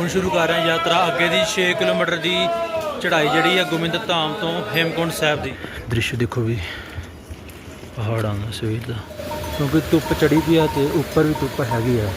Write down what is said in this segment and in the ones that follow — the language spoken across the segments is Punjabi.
ਹੁਣ ਸ਼ੁਰੂ ਕਰ ਰਹੇ ਹਾਂ ਯਾਤਰਾ। ਅੱਗੇ ਦੀ 6 ਕਿਲੋਮੀਟਰ ਦੀ ਚੜ੍ਹਾਈ ਜਿਹੜੀ ਹੈ ਗੋਬਿੰਦ ਧਾਮ ਤੋਂ ਹੇਮਕੁੰਡ ਸਾਹਿਬ ਦੀ। ਦ੍ਰਿਸ਼ ਦੇਖੋ ਵੀ ਪਹਾੜਾਂ ਦਾ ਸਵੇਰ ਦਾ। ਕਿਉਂਕਿ ਧੁੱਪ ਚੜੀ ਪਈ ਆ ਤੇ ਉੱਪਰ ਵੀ ਧੁੱਪ ਹੈਗੀ ਆ।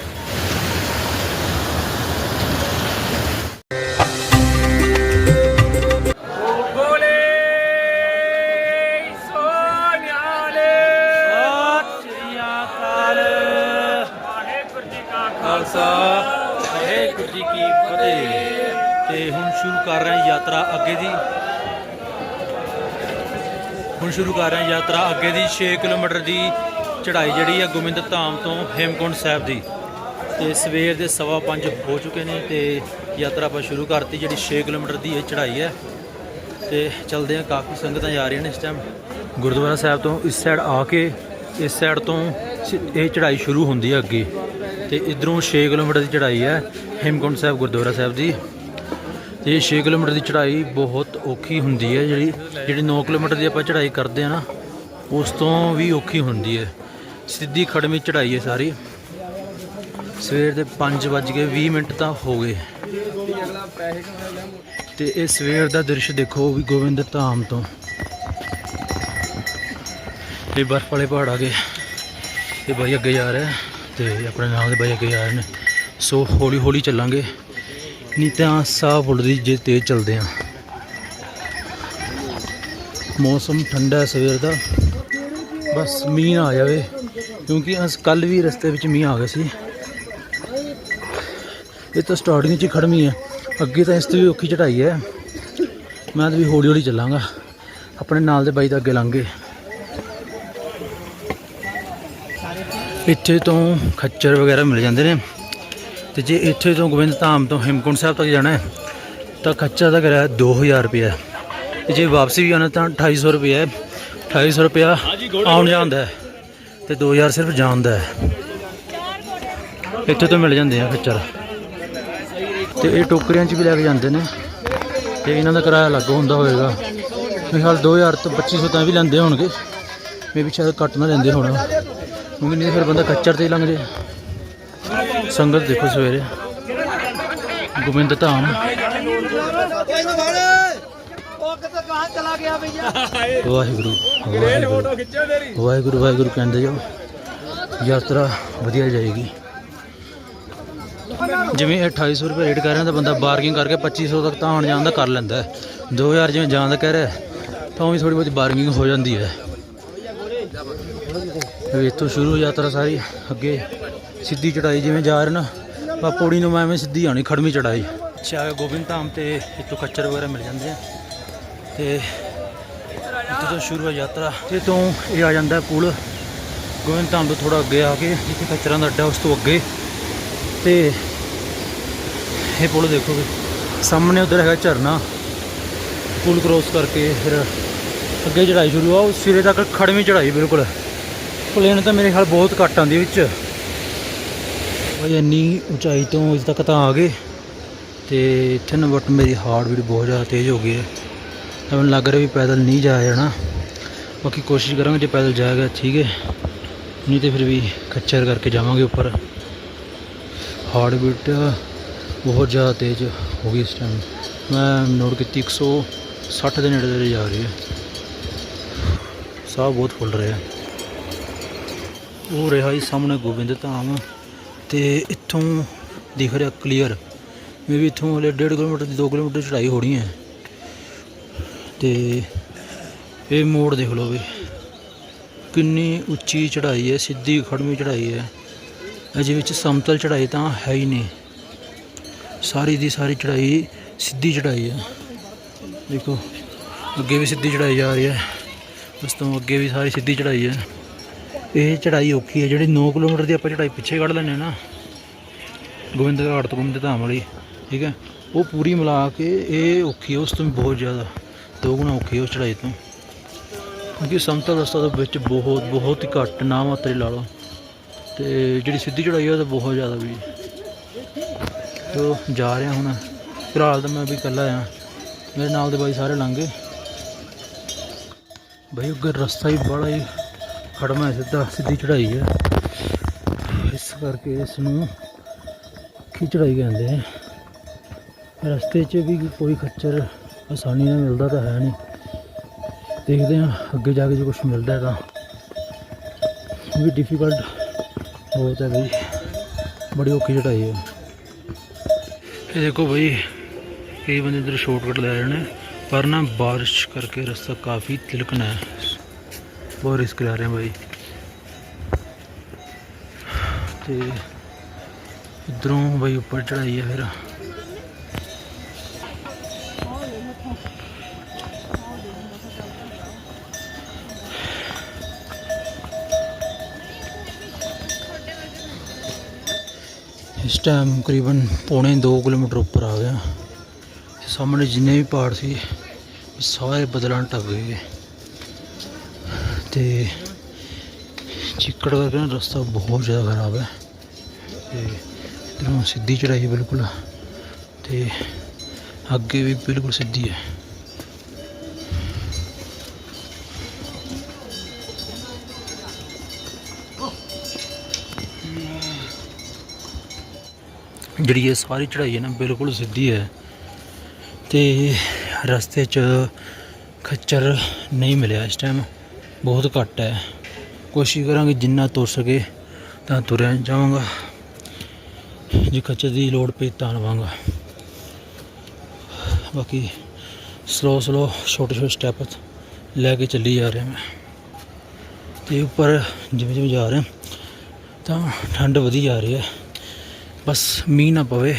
ਸ਼ੁਰੂ ਕਰ ਰਹੇ ਹਾਂ ਯਾਤਰਾ। ਅੱਗੇ ਦੀ 6 ਕਿਲੋਮੀਟਰ ਦੀ ਚੜ੍ਹਾਈ ਜਿਹੜੀ ਹੈ ਗੋਬਿੰਦ ਧਾਮ ਤੋਂ ਹੇਮਕੁੰਡ ਸਾਹਿਬ ਦੀ। ਤੇ ਸਵੇਰ ਦੇ ਸਵਾ ਪੰਜ ਹੋ ਚੁੱਕੇ ਨੇ ਤੇ ਯਾਤਰਾ ਆਪਾਂ ਸ਼ੁਰੂ ਕਰਤੀ ਜਿਹੜੀ 6 ਕਿਲੋਮੀਟਰ ਦੀ ਇਹ ਚੜ੍ਹਾਈ ਹੈ। ਤੇ ਚਲਦੇ ਆ ਕਾਫੀ ਸੰਗਤਾਂ ਜਾ ਰਹੀਆਂ ਨੇ ਇਸ ਟਾਈਮ ਗੁਰਦੁਆਰਾ ਸਾਹਿਬ ਤੋਂ ਇਸ ਸਾਈਡ ਆ ਕੇ, ਇਸ ਸਾਈਡ ਤੋਂ ਇਹ ਚੜ੍ਹਾਈ ਸ਼ੁਰੂ ਹੁੰਦੀ ਹੈ ਅੱਗੇ। ਤੇ ਇਧਰੋਂ 6 ਕਿਲੋਮੀਟਰ ਦੀ ਚੜ੍ਹਾਈ ਹੈ ਹੇਮਕੁੰਟ ਸਾਹਿਬ ਗੁਰਦੁਆਰਾ ਸਾਹਿਬ ਦੀ। ਤੇ 6 ਕਿਲੋਮੀਟਰ ਦੀ ਚੜ੍ਹਾਈ ਬਹੁਤ ਔਖੀ ਹੁੰਦੀ ਹੈ, ਜਿਹੜੀ ਜਿਹੜੀ 9 ਕਿਲੋਮੀਟਰ ਦੀ ਆਪਾਂ ਚੜ੍ਹਾਈ ਕਰਦੇ ਆ ਨਾ, ਉਸ ਤੋਂ ਵੀ ਔਖੀ ਹੁੰਦੀ ਹੈ। ਸਿੱਧੀ ਖੜਮੀ ਚੜ੍ਹਾਈ ਹੈ ਸਾਰੀ। ਸਵੇਰ ਦੇ 5:20 ਮਿੰਟ ਤਾਂ ਹੋ ਗਏ। ਤੇ ਇਹ ਸਵੇਰ ਦਾ ਦ੍ਰਿਸ਼ ਦੇਖੋ ਵੀ ਗੋਬਿੰਦ ਧਾਮ ਤੋਂ। ਇਹ ਬਰਫ਼ ਵਾਲੇ ਪਹਾੜ ਆ ਗਏ। ਤੇ ਬਾਈ ਅੱਗੇ ਜਾ ਰਿਹਾ ਤੇ ਆਪਣੇ ਨਾਲ ਦੇ ਬਾਈ ਅੱਗੇ ਜਾ ਰਹੇ ਨੇ। ਸੋ ਹੌਲੀ ਹੌਲੀ ਚੱਲਾਂਗੇ। ਨਹੀਂ ਤਾਂ ਸਾਹ ਫੁੱਲਦੀ ਜੇ ਤੇਜ਼ ਚੱਲਦੇ ਆ। ਮੌਸਮ ਠੰਡਾ ਹੈ ਸਵੇਰ ਦਾ। ਬਸ ਮੀਂਹ ਨਾ ਆ ਜਾਵੇ, ਕਿਉਂਕਿ ਅਸ ਕੱਲ ਵੀ ਰਸਤੇ ਵਿੱਚ ਮੀਂਹ ਆ ਗਿਆ ਸੀ। ਇਹ ਤਾਂ ਸਟਾਰਟਿੰਗ 'ਚ ਹੀ ਖੜਮੀ ਹੈ ਅੱਗੇ ਤਾਂ ਇਸ ਤੋਂ ਵੀ ਔਖੀ ਚੜਾਈ ਹੈ। ਮੈਂ ਤਾਂ ਵੀ ਹੌਲੀ ਹੌਲੀ ਚੱਲਾਂਗਾ। ਆਪਣੇ ਨਾਲ ਦੇ ਬਾਈ ਦਾ ਅੱਗੇ ਲੰਘੇ ਇੱਥੇ ਤੋਂ ਖੱਚਰ ਵਗੈਰਾ ਮਿਲ ਜਾਂਦੇ ਨੇ। ਤੇ ਜੇ ਇੱਥੇ ਤੋਂ ਗੋਬਿੰਦ ਧਾਮ ਤੋਂ ਹੇਮਕੁੰਟ ਸਾਹਿਬ ਤੱਕ ਜਾਣਾ ਹੈ ਤਾਂ ਖੱਚਰ ਦਾ ਕਿਰਾਇਆ 2000 ਰੁਪਏ ਹੈ। ਤੇ ਜੇ ਵਾਪਸੀ ਵੀ ਆਉਣਾ ਤਾਂ 2800 ਰੁਪਏ ਹੈ। 2800 ਰੁਪਇਆ ਆਉਣ ਜਾਣ ਦਾ ਹੈ ਤੇ 2000 ਸਿਰਫ ਜਾਣ ਦਾ ਹੈ। ਇੱਥੇ ਤੋਂ ਮਿਲ ਜਾਂਦੇ ਆ ਖੱਚਰ ਤੇ ਇਹ ਟੋਕਰੀਆਂ 'ਚ ਵੀ ਲੈ ਕੇ ਜਾਂਦੇ ਨੇ। ਤੇ ਇਹਨਾਂ ਦਾ ਕਿਰਾਇਆ ਅਲੱਗ ਹੁੰਦਾ ਹੋਵੇਗਾ। ਮੇਰੇ ਖਿਆਲ 2000 ਤੋਂ 2500 ਤਾਂ ਵੀ ਲੈਂਦੇ ਹੋਣਗੇ। ਮੇ ਵੀ ਸ਼ਾਇਦ ਘੱਟ ਨਾ ਲੈਂਦੇ ਹੋਣ। ਕਿਉਂਕਿ ਨਹੀਂ ਫਿਰ ਬੰਦਾ ਖੱਚਰ ਤੇ ਹੀ ਲੰਘ ਜੇ। ਸੰਗਤ ਦੇਖੋ ਸਵੇਰੇ। ਗੋਬਿੰਦ ਧਾਮ। ਵਾਹਿਗੁਰੂ ਵਾਹਿਗੁਰੂ ਵਾਹਿਗੁਰੂ ਵਾਹਿਗੁਰੂ ਕਹਿੰਦੇ ਜਾਓ ਯਾਤਰਾ ਵਧੀਆ ਜਾਏਗੀ। ਜਿਵੇਂ ਇਹ 2800 ਰੁਪਏ ਰੇਟ ਕਰ ਰਿਹਾ ਤਾਂ ਬੰਦਾ ਬਾਰਗਿੰਗ ਕਰਕੇ 2500 ਤੱਕ ਤਾਂ ਆਉਣ ਜਾਣ ਦਾ ਕਰ ਲੈਂਦਾ ਹੈ। 2000 ਜਿਵੇਂ ਜਾਣ ਦਾ ਕਹਿ ਰਿਹਾ ਤਾਂ ਵੀ ਥੋੜੀ ਬਹੁਤੀ ਬਾਰਗਿੰਗ ਹੋ ਜਾਂਦੀ ਹੈ। ਵੀ ਇੱਥੋਂ ਸ਼ੁਰੂ ਯਾਤਰਾ ਸਾਰੀ ਅੱਗੇ ਸਿੱਧੀ ਚੜਾਈ ਜਿਵੇਂ ਜਾ ਰਹੇ ਨਾ ਬਾ ਪੌੜੀ ਨੂੰ ਮੈਂ ਐਵੇਂ ਸਿੱਧੀ ਆਣੀ ਖੜਵੀਂ ਚੜਾਈ। ਅੱਛਾ ਗੋਬਿੰਦ ਧਾਮ ਤੇ ਇੱਥੋਂ ਖੱਚਰ ਵਗੈਰਾ ਮਿਲ ਜਾਂਦੇ ਆ। ਤੇ ਇੱਥੇ ਤੋਂ ਸ਼ੁਰੂ ਹੈ ਯਾਤਰਾ। ਤੇ ਤੋਂ ਇਹ ਆ ਜਾਂਦਾ ਪੁਲ। ਗੋਬਿੰਦ ਧਾਮ ਤੋਂ ਥੋੜਾ ਅੱਗੇ ਆ ਕੇ ਜਿੱਥੇ ਖੱਚਰਾਂ ਦਾ ਅੱਡਾ ਉਸ ਤੋਂ ਅੱਗੇ। ਤੇ ਇਹ ਪੁਲ ਦੇਖੋ ਵੀ ਸਾਹਮਣੇ ਉਧਰ ਹੈਗਾ ਝਰਨਾ। ਪੁਲ ਕ੍ਰੋਸ ਕਰਕੇ ਫਿਰ ਅੱਗੇ ਚੜਾਈ ਸ਼ੁਰੂ ਆ ਉਹ ਸਿਰੇ ਤੱਕ ਖੜਵੀਂ ਚੜਾਈ ਬਿਲਕੁਲ। ਪਲੇਨ ਤਾਂ ਮੇਰੇ ਖਿਆਲ ਬਹੁਤ ਘੱਟ ਆਉਂਦੀ ਵਿੱਚ। ਬਈ ਇੰਨੀ ਉਚਾਈ ਤੋਂ ਇਸ ਤੱਕ ਤਾਂ ਆ ਗਏ ਤੇ ਇੱਥੇ ਨਾ ਬਟ ਮੇਰੀ ਹਾਰਟ ਬੀਟ ਬਹੁਤ ਜ਼ਿਆਦਾ ਤੇਜ਼ ਹੋ ਗਈ ਹੈ। ਤਾਂ ਮੈਨੂੰ ਲੱਗ ਰਿਹਾ ਵੀ ਪੈਦਲ ਨਹੀਂ ਜਾਇਆ ਜਾਣਾ। ਬਾਕੀ ਕੋਸ਼ਿਸ਼ ਕਰਾਂਗੇ ਜੇ ਪੈਦਲ ਜਾਏਗਾ ਠੀਕ ਹੈ। ਨਹੀਂ ਤੇ ਫਿਰ ਵੀ ਖੱਚਰ ਕਰਕੇ ਜਾਵਾਂਗੇ ਉੱਪਰ। ਹਾਰਟ ਬੀਟ ਬਹੁਤ ਜ਼ਿਆਦਾ ਤੇਜ਼ ਹੋ ਗਈ ਇਸ ਟਾਈਮ ਮੈਂ ਨੋਟ ਕੀਤੀ 160 ਦੇ ਨੇੜੇ ਤੇੜੇ ਜਾ ਰਹੀ ਹੈ। ਸਾਹ ਬਹੁਤ ਫੁੱਲ ਰਿਹਾ। ਉਹ ਰਿਹਾ ਜੀ ਸਾਹਮਣੇ ਗੋਬਿੰਦ ਧਾਮ। ਤੇ ਇੱਥੋਂ ਦਿਖ ਰਿਹਾ ਕਲੀਅਰ ਮੇ ਵੀ ਇੱਥੋਂ ਹਲੇ 1.5 ਕਿਲੋਮੀਟਰ ਦੀ 2 ਕਿਲੋਮੀਟਰ ਚੜਾਈ ਹੋਣੀ ਹੈ। ਤੇ ਇਹ ਮੋੜ ਦੇਖ ਲਓ ਵੀ ਕਿੰਨੀ ਉੱਚੀ ਚੜਾਈ ਹੈ, ਸਿੱਧੀ ਖੜਮੀ ਚੜਾਈ ਹੈ। ਅਜੇ ਵਿੱਚ ਸਮਤਲ ਚੜਾਈ ਤਾਂ ਹੈ ਹੀ ਨਹੀਂ। ਸਾਰੀ ਦੀ ਸਾਰੀ ਚੜਾਈ ਸਿੱਧੀ ਚੜਾਈ ਹੈ। ਦੇਖੋ, ਅੱਗੇ ਵੀ ਸਿੱਧੀ ਚੜਾਈ ਜਾ ਰਹੀ ਹੈ, ਉਸ ਤੋਂ ਅੱਗੇ ਵੀ ਸਾਰੀ ਸਿੱਧੀ ਚੜਾਈ ਹੈ। ਇਹ ਚੜਾਈ ਔਖੀ ਹੈ, ਜਿਹੜੀ 9 ਕਿਲੋਮੀਟਰ ਦੀ ਆਪਾਂ ਚੜਾਈ ਪਿੱਛੇ ਕੱਢ ਲੈਂਦੇ ਹਾਂ ਨਾ। ਗੋਬਿੰਦ ਘਾਟ ਤੋਂ ਗੋਬਿੰਦ ਧਾਮ ਵਾਲੀ, ਠੀਕ ਹੈ? ਉਹ ਪੂਰੀ ਮਿਲਾ ਕੇ ਇਹ ਔਖੀ ਹੈ, ਉਸ ਤੋਂ ਵੀ ਬਹੁਤ ਜ਼ਿਆਦਾ, ਦੋ ਗੁਣਾ ਔਖੀ ਉਸ ਚੜਾਈ ਤੋਂ। ਕਿਉਂਕਿ ਸਮਤਲ ਰਸਤਾ ਦੇ ਵਿੱਚ ਬਹੁਤ ਬਹੁਤ ਹੀ ਘੱਟ ਨਾ ਮਾਤਰੇ ਲਾ ਲਓ। ਤੇ ਜਿਹੜੀ ਸਿੱਧੀ ਚੜਾਈ ਹੈ, ਉਹ ਤਾਂ ਬਹੁਤ ਜ਼ਿਆਦਾ ਵੀ ਤੋ ਜਾ ਰਿਹਾ ਹੁਣ, ਫਿਲਹਾਲ ਤਾਂ ਮੈਂ ਵੀ ਇਕੱਲਾ ਆ। ਮੇਰੇ ਨਾਲ ਦੇ ਬਾਈ ਸਾਰੇ ਲੰਘ ਗਏ। ਬਈ ਰਸਤਾ ਹੀ ਬੜਾ ਹੀ ਖੜਮਾ ਹੈ ਸਿੱਧਾ, ਸਿੱਧੀ ਚੜਾਈ ਹੈ। ਇਸ ਕਰਕੇ ਇਸ ਨੂੰ ਕੀ ਚੜਾਈ ਕਹਿੰਦੇ ਆ। ਰਸਤੇ 'ਚ ਵੀ ਕੋਈ ਖੱਚਰ ਆਸਾਨੀ ਨਾਲ ਮਿਲਦਾ ਤਾਂ ਹੈ ਨਹੀਂ। ਦੇਖਦੇ ਹਾਂ, ਅੱਗੇ ਜਾ ਕੇ ਜੇ ਕੁਝ ਮਿਲਦਾ ਤਾਂ। ਵੀ ਡਿਫਿਕਲਟ ਬਹੁਤ ਹੈ ਬਈ। ਬੜੀ ਔਖੀ ਚੜਾਈ ਹੈ। ਇਹ ਦੇਖੋ ਬਈ, ਕਈ ਬੰਦੇ ਇਧਰ ਸ਼ਾਰਟਕਟ ਲੈ ਰਹੇ ਨੇ, ਪਰ ਨਾ ਬਾਰਿਸ਼ ਕਰਕੇ ਰਸਤਾ ਕਾਫੀ ਤਿਲਕਣਾ ਹੈ। ਬਹੁਤ ਰਿਸਕ ਲੈ ਰਹੇ ਹਾਂ ਬਾਈ। ਤੇ ਇਧਰੋਂ ਬਾਈ ਉੱਪਰ ਚੜਾਈ ਹੈ ਫਿਰ। ਇਸ ਟਾਈਮ ਤਕਰੀਬਨ ਪੌਣੇ 2 ਕਿਲੋਮੀਟਰ ਉੱਪਰ ਆ ਗਿਆ। ਸਾਹਮਣੇ ਜਿੰਨੇ ਵੀ ਪਹਾੜ ਸੀ, ਸਾਰੇ ਬਦਲਾਂ ਟੱਪ ਗਏ। ਤੇ ਚਿੱਕੜ ਕਰਕੇ ਨਾ ਰਸਤਾ ਬਹੁਤ ਜ਼ਿਆਦਾ ਖਰਾਬ ਹੈ। ਤੇ ਇਧਰੋਂ ਸਿੱਧੀ ਚੜਾਈ ਬਿਲਕੁਲ ਤੇ ਅੱਗੇ ਵੀ ਬਿਲਕੁਲ ਸਿੱਧੀ ਹੈ। ਜਿਹੜੀ ਇਹ ਸਾਰੀ ਚੜਾਈ ਹੈ ਨਾ, ਬਿਲਕੁਲ ਸਿੱਧੀ ਹੈ। ਤੇ ਰਸਤੇ 'ਚ ਖੱਚਰ ਨਹੀਂ ਮਿਲਿਆ ਇਸ ਟਾਈਮ ਬਹੁਤ ਘੱਟ ਹੈ। ਕੋਸ਼ਿਸ਼ ਕਰਾਂਗੇ ਜਿੰਨਾ ਤੁਰ ਸਕੇ ਤਾਂ ਤੁਰਿਆ ਜਾਵਾਂਗਾ। ਜੇ ਖੱਚਰ ਦੀ ਲੋੜ ਪਈ ਤਾਂ ਲਵਾਂਗਾ। ਬਾਕੀ ਸਲੋ ਸਲੋ ਛੋਟੇ ਛੋਟੇ ਸਟੈਪ ਲੈ ਕੇ ਚੱਲੀ ਜਾ ਰਿਹਾ ਮੈਂ। ਤੇ ਉੱਪਰ ਜਿਵੇਂ ਜਿਵੇਂ ਜਾ ਰਿਹਾ ਤਾਂ ਠੰਡ ਵਧੀ ਜਾ ਰਹੀ ਹੈ। ਬਸ ਮੀਂਹ ਨਾ ਪਵੇ।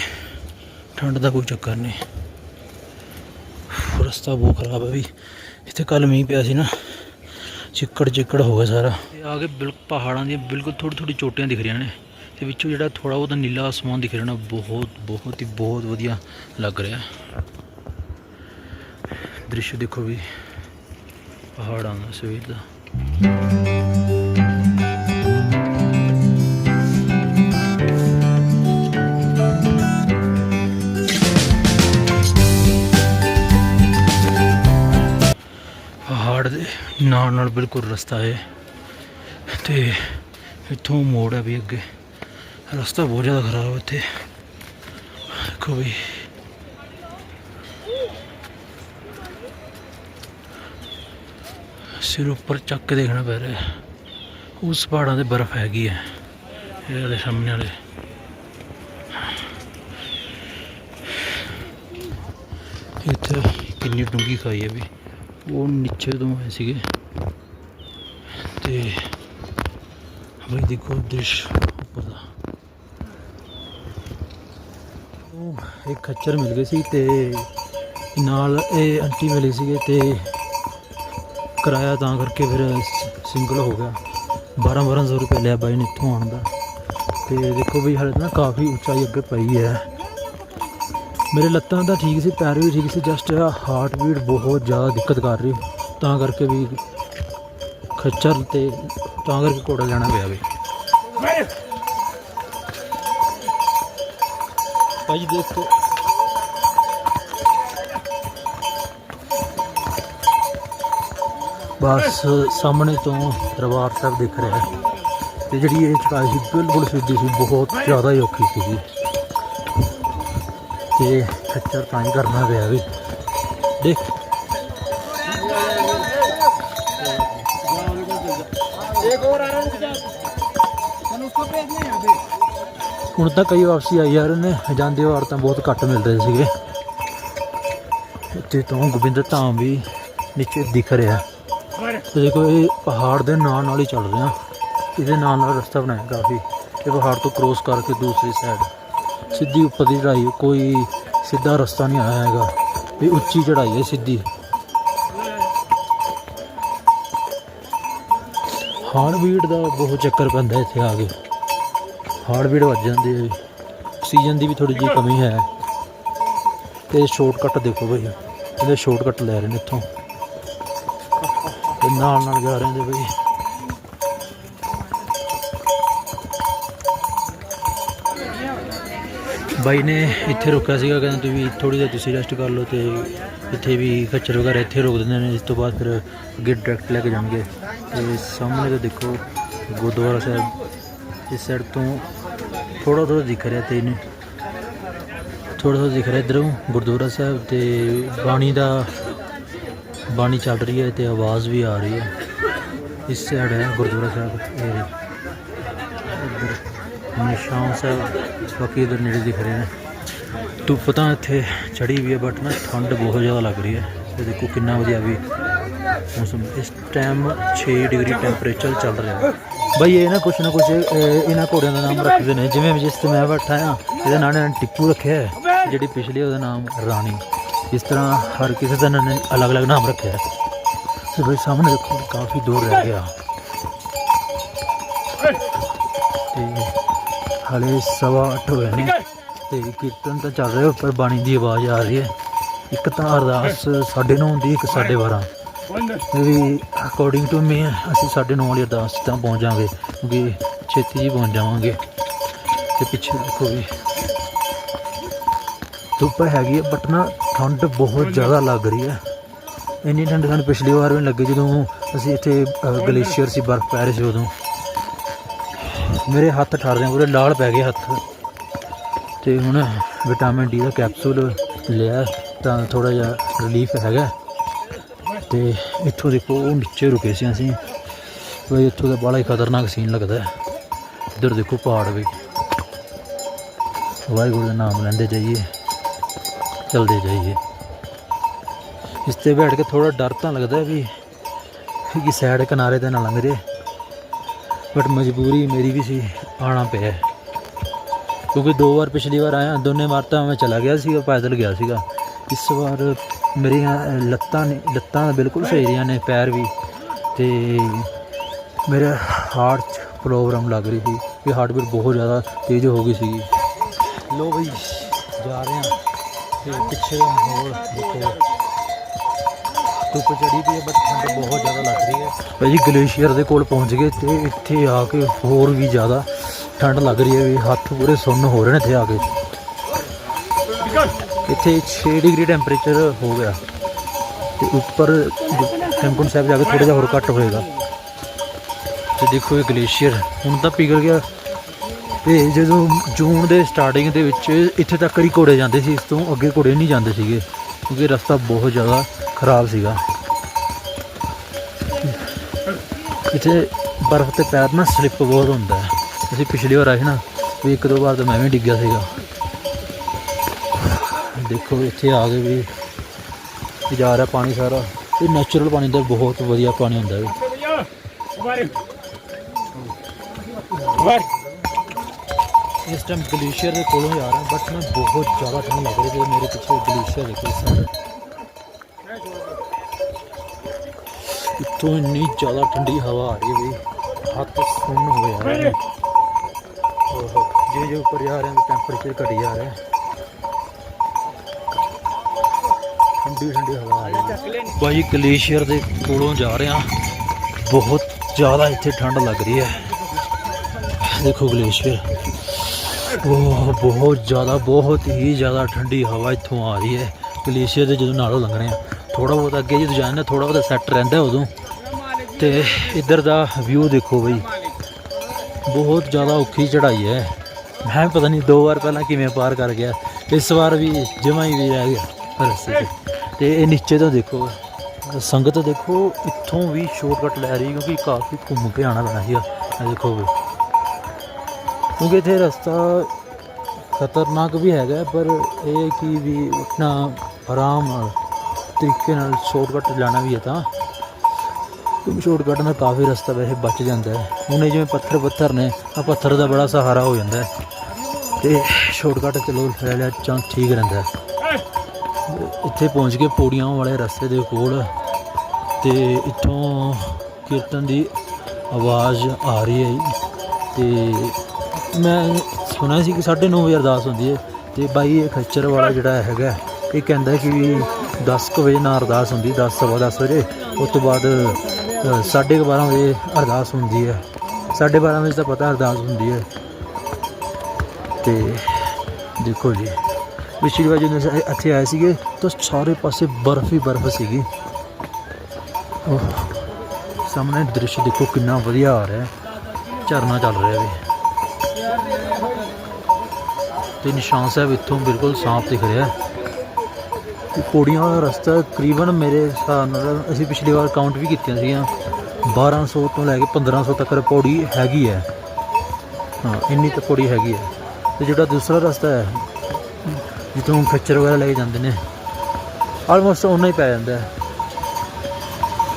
ਠੰਡ ਦਾ ਕੋਈ ਚੱਕਰ ਨਹੀਂ। ਰਸਤਾ ਬਹੁਤ ਖਰਾਬ ਹੈ ਵੀ। ਇੱਥੇ ਕੱਲ ਮੀਂਹ ਪਿਆ ਸੀ ਨਾ। ਚਿੱਕੜ ਚਿੱਕੜ ਹੋ ਗਿਆ ਸਾਰਾ। ਆ ਕੇ ਬਿਲਕੁਲ ਪਹਾੜਾਂ ਦੀਆਂ ਬਿਲਕੁਲ ਥੋੜੀ ਥੋੜੀ ਚੋਟੀਆਂ ਦਿਖ ਰਹੀਆਂ ਨੇ। ਤੇ ਵਿੱਚੋਂ ਜਿਹੜਾ ਥੋੜਾ ਬਹੁਤਾ ਨੀਲਾ ਆਸਮਾਨ ਦਿਖ ਰਿਹਾ ਨਾ, ਬਹੁਤ ਬਹੁਤ ਹੀ ਬਹੁਤ ਵਧੀਆ ਲੱਗ ਰਿਹਾ। ਦ੍ਰਿਸ਼ ਦੇਖੋ ਵੀ ਪਹਾੜਾਂ ਦਾ ਸਵੇਰ ਦਾ। ਨਾਲ ਨਾਲ ਬਿਲਕੁਲ ਰਸਤਾ ਹੈ ਤੇ ਇੱਥੋਂ ਮੋੜ ਹੈ ਵੀ ਅੱਗੇ। ਰਸਤਾ ਬਹੁਤ ਜ਼ਿਆਦਾ ਖਰਾਬ ਹੈ ਇੱਥੇ। ਦੇਖੋ ਵੀ। ਸਿਰ ਉੱਪਰ ਚੱਕ ਕੇ ਦੇਖਣਾ ਪੈ ਰਿਹਾ। ਉਸ ਪਹਾੜਾਂ ਤੇ ਬਰਫ਼ ਹੈਗੀ ਹੈ ਇਹ ਵਾਲੇ ਸਾਹਮਣੇ ਵਾਲੇ। ਇੱਥੇ ਕਿੰਨੀ ਡੂੰਗੀ ਖਾਈ ਹੈ ਵੀ। ਉਹ ਨੀਚੇ ਤੋਂ ਆਏ ਸੀਗੇ। ਤੇ ਬਈ ਦੇਖੋ ਦ੍ਰਿਸ਼ ਉੱਪਰ ਦਾ। ਉਹ ਇੱਕ ਖੱਚਰ ਮਿਲ ਗਏ ਸੀ ਤੇ ਨਾਲ ਇਹ ਆਂਟੀ ਮਿਲੇ ਸੀਗੇ ਤੇ ਕਿਰਾਇਆ ਤਾਂ ਕਰਕੇ ਫਿਰ ਸਿੰਗਲ ਹੋ ਗਿਆ। 12 1200 ਰੁਪਏ ਲਿਆ ਬਾਈ ਨੇ ਇੱਥੋਂ ਆਉਣ ਦਾ। ਤੇ ਦੇਖੋ ਵੀ ਹਾਲੇ ਤਾਂ ਨਾ ਕਾਫੀ ਉਚਾਈ ਅੱਗੇ ਪਈ ਹੈ। ਮੇਰੇ ਲੱਤਾਂ ਤਾਂ ਠੀਕ ਸੀ, ਪੈਰ ਵੀ ਠੀਕ ਸੀ ਜਸਟ ਹਾਰਟ ਬੀਟ ਬਹੁਤ ਜ਼ਿਆਦਾ ਦਿੱਕਤ ਕਰ ਰਹੀ। ਤਾਂ ਕਰਕੇ ਵੀ ਖੱਚਰ ਤੇ ਤਾਂ ਕਰਕੇ ਘੋੜਾ ਲੈਣਾ ਪਿਆ ਵੀ। ਭਾਜੀ ਦੇਖੋ। ਬਸ ਸਾਹਮਣੇ ਤੋਂ ਦਰਬਾਰ ਸਾਹਿਬ ਦਿਖ ਰਿਹਾ ਹੈ। ਤੇ ਜਿਹੜੀ ਇਹ ਚੜਾਈ ਸੀ, ਬਿਲਕੁਲ ਸਿੱਧੀ ਸੀ, ਬਹੁਤ ਜ਼ਿਆਦਾ ਔਖੀ ਸੀਗੀ। ਤੇ ਫੈਕਚਰ ਤਾਂ ਹੀ ਕਰਨਾ ਪਿਆ ਵੀ। ਦੇਖ। ਹੁਣ ਤਾਂ ਕਈ ਵਾਪਸੀ ਆਈ ਯਾਰ ਨੇ। ਜਾਂਦੇ ਵਾਰ ਤਾਂ ਬਹੁਤ ਘੱਟ ਮਿਲਦੇ ਸੀਗੇ। ਤੇ ਤੋਂ ਗੋਬਿੰਦ ਧਾਮ ਵੀ ਨੀਚੇ ਦਿਖ ਰਿਹਾ। ਤੇ ਦੇਖੋ ਇਹ ਪਹਾੜ ਦੇ ਨਾਲ ਨਾਲ ਹੀ ਚੱਲ ਰਿਹਾ। ਇਹਦੇ ਨਾਲ ਨਾਲ ਰਸਤਾ ਬਣਾਇਆ ਕਾਫੀ। ਇਹ ਪਹਾੜ ਤੋਂ ਕ੍ਰੋਸ ਕਰਕੇ ਦੂਸਰੀ ਸਾਈਡ ਸਿੱਧੀ ਉੱਪਰ ਦੀ ਚੜਾਈ, ਕੋਈ ਸਿੱਧਾ ਰਸਤਾ ਨਹੀਂ ਆਇਆ ਹੈਗਾ। ਵੀ ਉੱਚੀ ਚੜਾਈ ਹੈ ਸਿੱਧੀ। ਹਾਰਟ ਬੀਟ ਦਾ ਬਹੁਤ ਚੱਕਰ ਪੈਂਦਾ ਇੱਥੇ ਆ ਕੇ। ਹਾਰਟ ਬੀਟ ਵੱਜ ਜਾਂਦੀ ਹੈ ਆਕਸੀਜਨ ਦੀ ਵੀ ਥੋੜੀ ਜਿਹੀ ਕਮੀ ਹੈ। ਤੇ ਸ਼ਾਰਟਕਟ ਦੇਖੋ ਭਾਈ ਇਹਦੇ ਸ਼ਾਰਟਕਟ ਲੈ ਰਹੇ ਨੇ ਇੱਥੋਂ। ਤੇ ਨਾਲ ਨਾਲ ਜਾ ਰਹੇ ਨੇ ਭਾਈ ਬਾਈ ਨੇ ਇੱਥੇ ਰੋਕਿਆ ਸੀਗਾ, ਕਹਿੰਦਾ ਤੁਸੀਂ ਥੋੜੀ ਦੇਰ ਤੁਸੀਂ ਰੈਸਟ ਕਰ ਲਓ ਤੇ ਇੱਥੇ ਵੀ ਖੱਚਰ ਵਗੈਰਾ ਇੱਥੇ ਰੋਕ ਦਿੰਦੇ ਨੇ, ਇਸ ਤੋਂ ਬਾਅਦ ਫਿਰ ਅੱਗੇ ਡਾਇਰੈਕਟ ਲੈ ਕੇ ਜਾਣਗੇ। ਤੇ ਸਾਹਮਣੇ ਤੋਂ ਦੇਖੋ ਗੁਰਦੁਆਰਾ ਸਾਹਿਬ, ਇਸ ਸਾਈਡ ਤੋਂ ਥੋੜਾ ਥੋੜਾ ਦਿਖ ਰਿਹਾ ਤੇ ਇਹਨੇ। ਥੋੜਾ ਥੋੜਾ ਦਿਖ ਰਿਹਾ ਇਧਰੋਂ ਗੁਰਦੁਆਰਾ ਸਾਹਿਬ ਤੇ ਬਾਣੀ ਦਾ, ਬਾਣੀ ਚੱਲ ਰਹੀ ਹੈ ਤੇ ਆਵਾਜ਼ ਵੀ ਆ ਰਹੀ ਹੈ। ਇਸ ਸਾਈਡ ਹੈ ਗੁਰਦੁਆਰਾ ਸਾਹਿਬ, ਇਹ ਨਿਸ਼ਾਨ ਸਾਹਿਬ। ਬਾਕੀ ਇਧਰ ਨੇੜੇ ਦਿਖ ਰਹੇ ਨੇ। ਧੁੱਪ ਤਾਂ ਇੱਥੇ ਚੜੀ ਵੀ ਹੈ ਬਟ ਨਾ ਠੰਡ ਬਹੁਤ ਜ਼ਿਆਦਾ ਲੱਗ ਰਹੀ ਹੈ। ਇਹ ਦੇਖੋ ਕਿੰਨਾ ਵਧੀਆ ਵੀ ਮੌਸਮ। ਇਸ ਟਾਈਮ 6 ਡਿਗਰੀ ਟੈਂਪਰੇਚਰ ਚੱਲ ਰਿਹਾ ਹੈ। ਬਈ ਇਹ ਨਾ ਕੁਛ ਨਾ ਕੁਛ ਇਹਨਾਂ ਘੋੜਿਆਂ ਦਾ ਨਾਮ ਰੱਖਦੇ ਨੇ। ਜਿਵੇਂ ਜਿਸ ਤੇ ਮੈਂ ਬੈਠਾ ਆ ਇਹਦਾ ਨਾਂ ਨੇ ਟਿੱਪੂ ਰੱਖਿਆ ਹੈ, ਜਿਹੜੀ ਪਿਛਲੀ ਉਹਦਾ ਨਾਮ ਰਾਣੀ। ਇਸ ਤਰ੍ਹਾਂ ਹਰ ਕਿਸੇ ਦਾ ਇਹਨਾਂ ਨੇ ਅਲੱਗ-ਅਲੱਗ ਨਾਮ ਰੱਖਿਆ ਹੈ। ਤੇ ਬਈ ਸਾਹਮਣੇ ਦੇਖੋ, ਕਾਫੀ ਦੂਰ ਰਹਿ ਗਿਆ। ਤੇ ਹਲੇ ਸਵਾ ਅੱਠ ਹੋਏ ਨੇ ਤੇ ਕੀਰਤਨ ਤਾਂ ਚੱਲ ਰਿਹਾ ਉੱਪਰ ਬਾਣੀ ਦੀ ਆਵਾਜ਼ ਆ ਰਹੀ ਹੈ। ਇੱਕ ਤਾਂ ਅਰਦਾਸ ਸਾਢੇ ਨੌ ਹੁੰਦੀ ਇੱਕ ਸਾਢੇ ਬਾਰਾਂ। ਵੀ ਅਕੋਰਡਿੰਗ ਟੂ ਮੀ ਅਸੀਂ ਸਾਢੇ ਨੌ ਵਾਲੀ ਅਰਦਾਸ ਤਾਂ ਪਹੁੰਚ ਜਾਵਾਂਗੇ ਕਿਉਂਕਿ ਛੇਤੀ ਹੀ ਪਹੁੰਚ ਜਾਵਾਂਗੇ। ਤੇ ਪਿੱਛੇ ਦੇਖੋ ਵੀ ਧੁੱਪ ਹੈਗੀ ਹੈ ਬਟ ਨਾ ਠੰਡ ਬਹੁਤ ਜ਼ਿਆਦਾ ਲੱਗ ਰਹੀ ਹੈ। ਇੰਨੀ ਠੰਡ ਸਾਨੂੰ ਪਿਛਲੀ ਵਾਰ ਵੀ ਲੱਗੀ ਜਦੋਂ ਅਸੀਂ ਇੱਥੇ ਗਲੇਸ਼ੀਅਰ ਸੀ ਬਰਫ਼ ਪੈ ਰਹੀ ਸੀ ਉਦੋਂ। ਮੇਰੇ ਹੱਥ ਠਰਦੇ ਪੂਰੇ ਲਾਲ ਪੈ ਗਏ ਹੱਥ। ਤੇ ਹੁਣ ਵਿਟਾਮਿਨ ਡੀ ਦਾ ਕੈਪਸੂਲ ਲਿਆ, ਤਾਂ ਥੋੜਾ ਜਿਹਾ ਰਿਲੀਫ ਹੈਗਾ। ਤੇ ਇੱਥੋਂ ਦੇਖੋ, ਉਹ ਨੀਚੇ ਰੁਕੇ ਸੀ ਅਸੀਂ। ਬਈ ਇੱਥੋਂ ਦਾ ਬੜਾ ਹੀ ਖਤਰਨਾਕ ਸੀਨ ਲੱਗਦਾ ਹੈ। ਇੱਧਰ ਦੇਖੋ ਪਹਾੜ ਵੀ। ਵਾਹਿਗੁਰੂ ਦਾ ਨਾਮ ਲੈਂਦੇ ਜਾਈਏ, ਚਲਦੇ ਜਾਈਏ। ਇਸ ਤੇ ਬੈਠ ਕੇ ਥੋੜਾ ਡਰ ਤਾਂ ਲੱਗਦਾ ਵੀ ਕਿ ਸਾਈਡ ਕਿਨਾਰੇ ਤੇ ਨਾ ਲੰਘ ਜੇ ਬਟ ਮਜਬੂਰੀ ਮੇਰੀ ਵੀ ਸੀ ਆਣਾ ਪਿਆ। ਕਿਉਂਕਿ ਦੋ ਵਾਰ ਪਿਛਲੀ ਵਾਰ ਆਇਆ, ਦੋਨੇ ਵਾਰ ਤਾਂ ਮੈਂ ਚਲਾ ਗਿਆ ਸੀਗਾ ਪੈਦਲ ਗਿਆ ਸੀਗਾ। ਇਸ ਵਾਰ ਮੇਰੀਆਂ ਲੱਤਾਂ ਨੇ, ਲੱਤਾਂ ਬਿਲਕੁਲ ਸਹੀ ਰਹੀਆਂ ਨੇ, ਪੈਰ ਵੀ। ਤੇ ਮੇਰਾ ਹਾਰਟ 'ਚ ਪ੍ਰੋਬਲਮ ਲੱਗ ਰਹੀ ਸੀ ਕਿ ਹਾਰਟ ਬਹੁਤ ਜ਼ਿਆਦਾ ਤੇਜ਼ ਹੋ ਗਈ ਸੀਗੀ। ਲੋ ਬਈ, ਜਾ ਰਹੇ ਹਾਂ। ਤੇ ਪਿੱਛੇ ਦਾ ਮਾਹੌਲ ਦੇਖੋ। ਧੁੱਪ ਚੜੀ ਪਈ ਹੈ ਬਟ ਠੰਡ ਬਹੁਤ ਜ਼ਿਆਦਾ ਲੱਗ ਰਹੀ ਹੈ। ਭਾਈ ਗਲੇਸ਼ੀਅਰ ਦੇ ਕੋਲ ਪਹੁੰਚ ਗਏ ਤੇ ਇੱਥੇ ਆ ਕੇ ਹੋਰ ਵੀ ਜ਼ਿਆਦਾ ਠੰਡ ਲੱਗ ਰਹੀ ਹੈ ਵੀ ਹੱਥ ਪੂਰੇ ਸੁੰਨ ਹੋ ਰਹੇ ਨੇ ਇੱਥੇ ਆ ਕੇ। ਇੱਥੇ 6 ਡਿਗਰੀ ਟੈਂਪਰੇਚਰ ਹੋ ਗਿਆ ਤੇ ਉੱਪਰ ਹੇਮਕੁੰਟ ਸਾਹਿਬ ਜਾ ਕੇ ਥੋੜਾ ਜਿਹਾ ਹੋਰ ਘੱਟ ਹੋਏਗਾ। ਤੇ ਦੇਖੋ ਇਹ ਗਲੇਸ਼ੀਅਰ, ਹੁਣ ਤਾਂ ਪਿਘਲ ਗਿਆ। ਤੇ ਜਦੋਂ ਜੂਨ ਦੇ ਸਟਾਰਟਿੰਗ ਦੇ ਵਿੱਚ ਇੱਥੇ ਤੱਕ ਹੀ ਘੋੜੇ ਜਾਂਦੇ ਸੀ, ਇਸ ਤੋਂ ਅੱਗੇ ਘੋੜੇ ਨਹੀਂ ਜਾਂਦੇ ਸੀਗੇ, ਕਿਉਂਕਿ ਰਸਤਾ ਬਹੁਤ ਜ਼ਿਆਦਾ ਖਰਾਬ ਸੀਗਾ। ਇੱਥੇ ਬਰਫ਼ ਤੇ ਪੈਰ ਨਾ ਸਲਿੱਪ ਬਹੁਤ ਹੁੰਦਾ ਹੈ। ਅਸੀਂ ਪਿਛਲੀ ਵਾਰ ਆਏ ਨਾ, ਵੀ ਇੱਕ ਦੋ ਵਾਰ ਤਾਂ ਮੈਂ ਵੀ ਡਿੱਗਿਆ ਸੀਗਾ। ਦੇਖੋ, ਇੱਥੇ ਆ ਗਏ ਵੀ ਜਾ ਰਿਹਾ ਪਾਣੀ ਸਾਰਾ। ਇਹ ਨੈਚੁਰਲ ਪਾਣੀ ਦਾ ਬਹੁਤ ਵਧੀਆ ਪਾਣੀ ਹੁੰਦਾ ਹੈ। ਇਸ ਟਾਈਮ ਗਲੇਸ਼ੀਅਰ ਦੇ ਕੋਲੋਂ ਆ ਰਿਹਾ ਬਟ ਮੈਂ ਬਹੁਤ ਜ਼ਿਆਦਾ ਠੰਡ ਲੱਗ ਰਹੀ ਹੈ। ਮੇਰੇ ਪਿੱਛੇ ਗਲੇਸ਼ੀਅਰ ਦੇਖੋ, ਸਾਰਾ ਤੋਂ ਇੰਨੀ ਜ਼ਿਆਦਾ ਠੰਡੀ ਹਵਾ ਆ ਰਹੀ ਹੈ ਵੀ ਹੱਥ ਸੁੰਨ ਹੋ ਜਾ ਰਹੇ ਨੇ। ਓਹੋ, ਜੇ ਜੇ ਉੱਪਰ ਜਾ ਰਹੇ ਹਾਂ ਟੈਂਪਰੇਚਰ ਘਟੀ ਜਾ ਰਿਹਾ। ਠੰਡੀ ਠੰਡੀ ਹਵਾ ਆ ਰਹੀ ਹੈ। ਭਾਈ ਗਲੇਸ਼ੀਅਰ ਦੇ ਕੋਲੋਂ ਜਾ ਰਹੇ ਹਾਂ। ਬਹੁਤ ਜ਼ਿਆਦਾ ਇੱਥੇ ਠੰਡ ਲੱਗ ਰਹੀ ਹੈ। ਦੇਖੋ ਗਲੇਸ਼ੀਅਰ। ਉਹ ਬਹੁਤ ਜ਼ਿਆਦਾ, ਬਹੁਤ ਹੀ ਜ਼ਿਆਦਾ ਠੰਡੀ ਹਵਾ ਇੱਥੋਂ ਆ ਰਹੀ ਹੈ। ਗਲੇਸ਼ੀਅਰ ਦੇ ਜਦੋਂ ਨਾਲੋਂ ਲੰਘਣੇ ਆ। ਥੋੜਾ ਬਹੁਤ ਅੱਗੇ ਜਦੋਂ ਜਾਂਦੇ ਥੋੜਾ ਬਹੁਤਾ ਸੈੱਟ ਰਹਿੰਦਾ ਉਦੋਂ। ਤੇ ਇੱਧਰ ਦਾ ਵਿਊ ਦੇਖੋ ਬਈ। ਬਹੁਤ ਜ਼ਿਆਦਾ ਔਖੀ ਚੜਾਈ ਹੈ। ਮੈਂ ਪਤਾ ਨਹੀਂ ਦੋ ਵਾਰ ਪਹਿਲਾਂ ਕਿਵੇਂ ਪਾਰ ਕਰ ਗਿਆ। ਇਸ ਵਾਰ ਵੀ ਜਮਾ ਹੀ ਵੀ ਰਹਿ ਗਿਆ ਰਸਤੇ 'ਚ ਤੇ ਇਹ ਨੀਚੇ ਤੋਂ ਦੇਖੋ। ਸੰਗਤ ਦੇਖੋ, ਇੱਥੋਂ ਵੀ ਸ਼ੋਰਟਕਟ ਲੈ ਰਹੀ ਕਿਉਂਕਿ ਕਾਫੀ ਘੁੰਮ ਕੇ ਆਣਾ ਪੈਣਾ ਸੀਗਾ। ਇਹ ਦੇਖੋ ਵੀ ਕਿਉਂਕਿ ਇੱਥੇ ਰਸਤਾ ਖਤਰਨਾਕ ਵੀ ਹੈਗਾ, ਪਰ ਇਹ ਕਿ ਵੀ ਆਪਣਾ ਆਰਾਮ ਨਾਲ ਤਰੀਕੇ ਨਾਲ ਸ਼ਾਰਟਕਟ ਲੈਣਾ ਵੀ ਹੈ ਤਾਂ। ਕਿਉਂਕਿ ਸ਼ਾਰਟਕਟ ਨਾਲ ਕਾਫੀ ਰਸਤਾ ਵੈਸੇ ਬਚ ਜਾਂਦਾ ਹੈ। ਹੁਣ ਇਹ ਜਿਵੇਂ ਪੱਥਰ ਪੱਥਰ ਨੇ ਆ ਪੱਥਰ ਦਾ ਬੜਾ ਸਹਾਰਾ ਹੋ ਜਾਂਦਾ ਹੈ। ਤੇ ਸ਼ਾਰਟਕਟ ਚਲੋ ਲੈ ਲਿਆ ਚਾਂ ਠੀਕ ਰਹਿੰਦਾ ਹੈ। ਇੱਥੇ ਪਹੁੰਚ ਕੇ ਪੌੜੀਆਂ ਵਾਲੇ ਰਸਤੇ ਦੇ ਕੋਲ। ਤੇ ਇੱਥੋਂ ਕੀਰਤਨ ਦੀ ਆਵਾਜ਼ ਆ ਰਹੀ ਹੈ ਜੀ। ਤੇ ਮੈਂ ਸੁਣਿਆ ਸੀ ਕਿ 9:30 ਵਜੇ ਅਰਦਾਸ ਹੁੰਦੀ ਹੈ। ਤੇ ਬਾਈ ਇਹ ਖੱਚਰ ਵਾਲਾ ਜਿਹੜਾ ਹੈਗਾ, ਇਹ ਕਹਿੰਦਾ ਕਿ ਵੀ 10 ਕੁ ਵਜੇ ਨਾਲ ਅਰਦਾਸ ਹੁੰਦੀ 10 ਸਵਾ 10 ਵਜੇ। ਉਸ ਤੋਂ ਬਾਅਦ ਸਾਢੇ ਕੁ 12 ਵਜੇ ਅਰਦਾਸ ਹੁੰਦੀ ਹੈ ਸਾਢੇ 12 ਵਜੇ ਤਾਂ ਪਤਾ ਅਰਦਾਸ ਹੁੰਦੀ ਹੈ ਤੇ ਦੇਖੋ ਜੀ ਪਿਛਲੀ ਵਾਰ ਜਦੋਂ ਅਸੀਂ ਇੱਥੇ ਆਏ ਸੀਗੇ ਤਾਂ ਸਾਰੇ ਪਾਸੇ ਬਰਫ਼ ਹੀ ਬਰਫ਼ ਸੀਗੀ ਉਹ ਸਾਹਮਣੇ ਦ੍ਰਿਸ਼ ਦੇਖੋ ਕਿੰਨਾ ਵਧੀਆ ਆ ਰਿਹਾ ਹੈ ਝਰਨਾ ਚੱਲ ਰਿਹਾ ਵੀ ਤੇ ਨਿਸ਼ਾਨ ਸਾਹਿਬ ਇੱਥੋਂ ਬਿਲਕੁਲ ਸਾਫ਼ ਦਿਖ ਰਿਹਾ ਹੈ ਤੇ ਪੌੜੀਆਂ ਵਾਲਾ ਰਸਤਾ ਤਕਰੀਬਨ ਮੇਰੇ ਹਿਸਾਬ ਨਾਲ ਅਸੀਂ ਪਿਛਲੀ ਵਾਰ ਕਾਊਂਟ ਵੀ ਕੀਤੀਆਂ ਸੀਗੀਆਂ। 1200 ਤੋਂ ਲੈ ਕੇ 1500 ਤੱਕ ਪੌੜੀ ਹੈਗੀ ਹੈ। ਹਾਂ, ਇੰਨੀ ਤਾਂ ਪੌੜੀ ਹੈਗੀ ਹੈ। ਤੇ ਜਿਹੜਾ ਦੂਸਰਾ ਰਸਤਾ ਹੈ, ਜਿੱਥੋਂ ਫੈਕਚਰ ਵਗੈਰਾ ਲੈ ਕੇ ਜਾਂਦੇ ਨੇ ਆਲਮੋਸਟ ਉਨਾ ਹੀ ਪੈ ਜਾਂਦਾ ਹੈ।